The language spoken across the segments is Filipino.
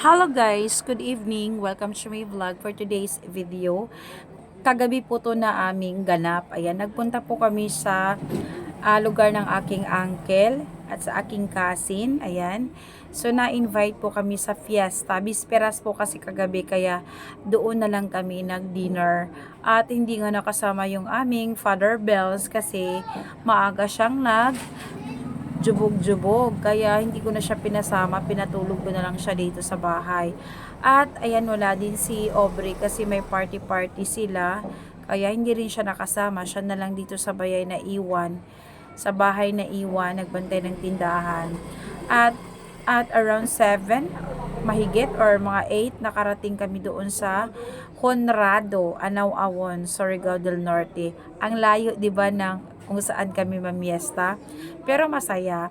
Hello guys, good evening. Welcome to my vlog for today's video. Kagabi po to na aming ganap. Ayan, nagpunta po kami sa ah, lugar ng aking uncle at sa aking cousin. Ayan. So na-invite po kami sa fiesta. Bisperas po kasi kagabi kaya doon na lang kami nag-dinner. At hindi nga nakasama yung aming Father Bells kasi maaga siyang nag jubog-jubog. Kaya hindi ko na siya pinasama, pinatulog ko na lang siya dito sa bahay. At ayan, wala din si Aubrey kasi may party-party sila. Kaya hindi rin siya nakasama. Siya na lang dito sa bayay na iwan. Sa bahay na iwan, nagbantay ng tindahan. At at around 7, mahigit or mga 8, nakarating kami doon sa Honrado, Anaw Awon, Surigao del Norte. Ang layo, 'di ba, ng kung saan kami mamiesta. Pero masaya.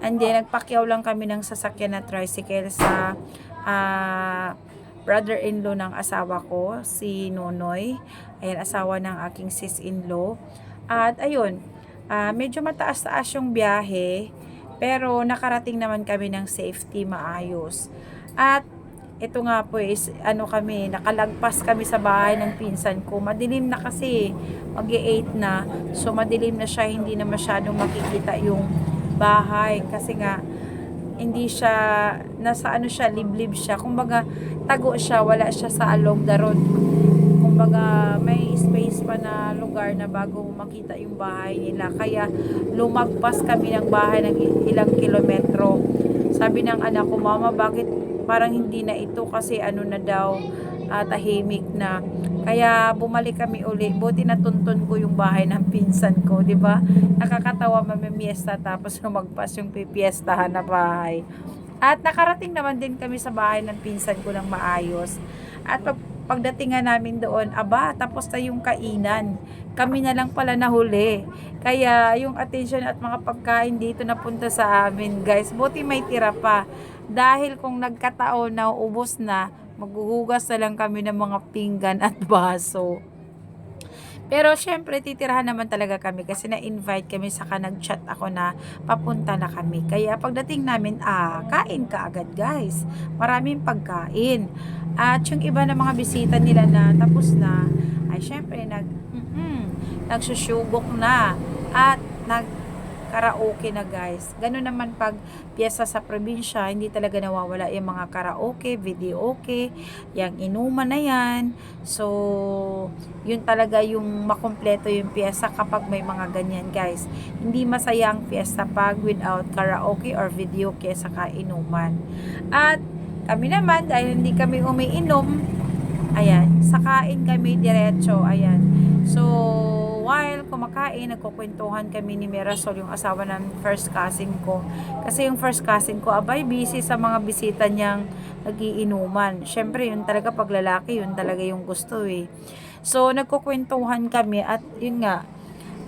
And then, nagpakyaw lang kami ng sasakyan na tricycle sa ah, brother-in-law ng asawa ko, si Nonoy. Ayan, asawa ng aking sis-in-law. At ayun, ah, medyo mataas-taas yung biyahe. Pero nakarating naman kami ng safety maayos. At ito nga po is ano kami, nakalagpas kami sa bahay ng pinsan ko. Madilim na kasi, mag 8 na. So madilim na siya, hindi na masyadong makikita yung bahay kasi nga hindi siya nasa ano siya, liblib siya. Kumbaga tago siya, wala siya sa along the road. Kumbaga may space pa na lugar na bago makita yung bahay nila. Kaya lumagpas kami ng bahay ng ilang kilometro. Sabi ng anak ko, Mama, bakit parang hindi na ito kasi ano na daw ah, tahimik na. Kaya bumalik kami uli. Buti natuntun ko yung bahay ng pinsan ko, di ba? Nakakatawa mamimiesta tapos lumagpas yung pipiestahan na bahay. At nakarating naman din kami sa bahay ng pinsan ko ng maayos. At pagdating namin doon, aba, tapos na yung kainan. Kami na lang pala nahuli. Kaya yung attention at mga pagkain dito napunta sa amin, guys. Buti may tira pa. Dahil kung nagkataon na ubos na, maghuhugas na lang kami ng mga pinggan at baso. Pero syempre, titirahan naman talaga kami kasi na-invite kami saka nag-chat ako na papunta na kami. Kaya pagdating namin, ah, kain ka agad guys. Maraming pagkain. At yung iba ng mga bisita nila na tapos na, ay syempre, nag, mm nagsusyugok na. At nag, karaoke na guys. Ganun naman pag piyesa sa probinsya, hindi talaga nawawala yung mga karaoke, video okay, yung inuman na yan. So, yun talaga yung makumpleto yung piyesa kapag may mga ganyan guys. Hindi masaya ang piyesta pag without karaoke or video okay sa kainuman. At kami naman, dahil hindi kami umiinom, ayan, sakain kami diretso, ayan. So, while kumakain, nagkukwentuhan kami ni Mirasol, yung asawa ng first cousin ko. Kasi yung first cousin ko, abay, busy sa mga bisita niyang nagiinuman. Siyempre, yun talaga pag lalaki, yun talaga yung gusto eh. So, nagkukwentuhan kami at yun nga,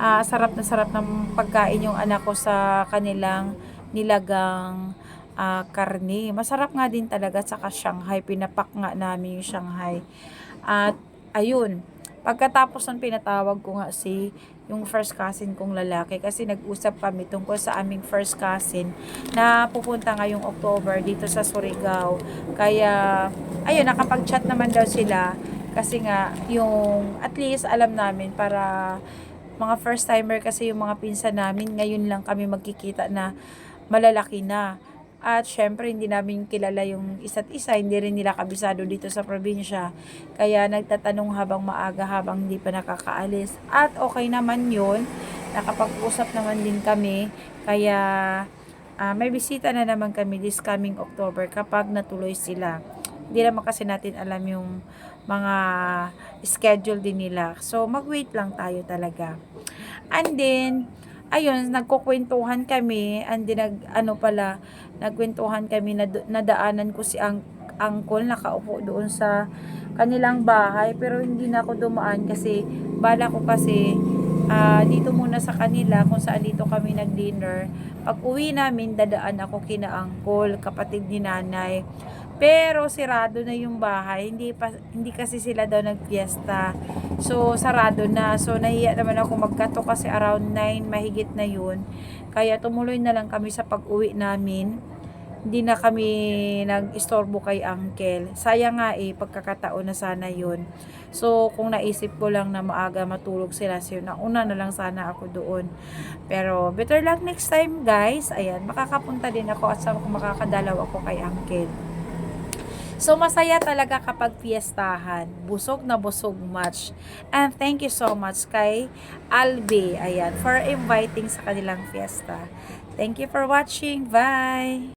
ah, sarap na sarap ng pagkain yung anak ko sa kanilang nilagang ah, karne. Masarap nga din talaga sa Shanghai. Pinapak nga namin yung Shanghai. At ayun, pagkatapos ng pinatawag ko nga si yung first cousin kong lalaki kasi nag-usap kami tungkol sa aming first cousin na pupunta ngayong October dito sa Surigao. Kaya, ayun, nakapag-chat naman daw sila kasi nga, yung at least alam namin para mga first timer kasi yung mga pinsan namin, ngayon lang kami magkikita na malalaki na. At syempre, hindi namin kilala yung isa't isa, hindi rin nila kabisado dito sa probinsya. Kaya nagtatanong habang maaga, habang hindi pa nakakaalis. At okay naman yun, nakapag-usap naman din kami. Kaya ah, may bisita na naman kami this coming October kapag natuloy sila. Hindi naman kasi natin alam yung mga schedule din nila. So, mag-wait lang tayo talaga. And then, ayun, nagkukwentuhan kami, and nag, ano pala, nagkwentuhan kami, na, nadaanan ko si ang angkol, nakaupo doon sa kanilang bahay, pero hindi na ako dumaan kasi, bala ko kasi, ah, dito muna sa kanila, kung saan dito kami nag-dinner. Pag uwi namin, dadaan ako kina angkol, kapatid ni nanay. Pero sirado na yung bahay, hindi pa hindi kasi sila daw nagfiesta. So sarado na. So nahiya naman ako magkato kasi around 9 mahigit na yun. Kaya tumuloy na lang kami sa pag-uwi namin. hindi na kami nag-istorbo kay uncle. Sayang nga eh, pagkakataon na sana yun. So, kung naisip ko lang na maaga matulog sila, so nauna na lang sana ako doon. Pero, better luck next time guys. Ayan, makakapunta din ako at saka makakadalaw ako kay uncle. So, masaya talaga kapag fiestahan. Busog na busog much. And thank you so much kay Albe, ayan, for inviting sa kanilang fiesta. Thank you for watching. Bye!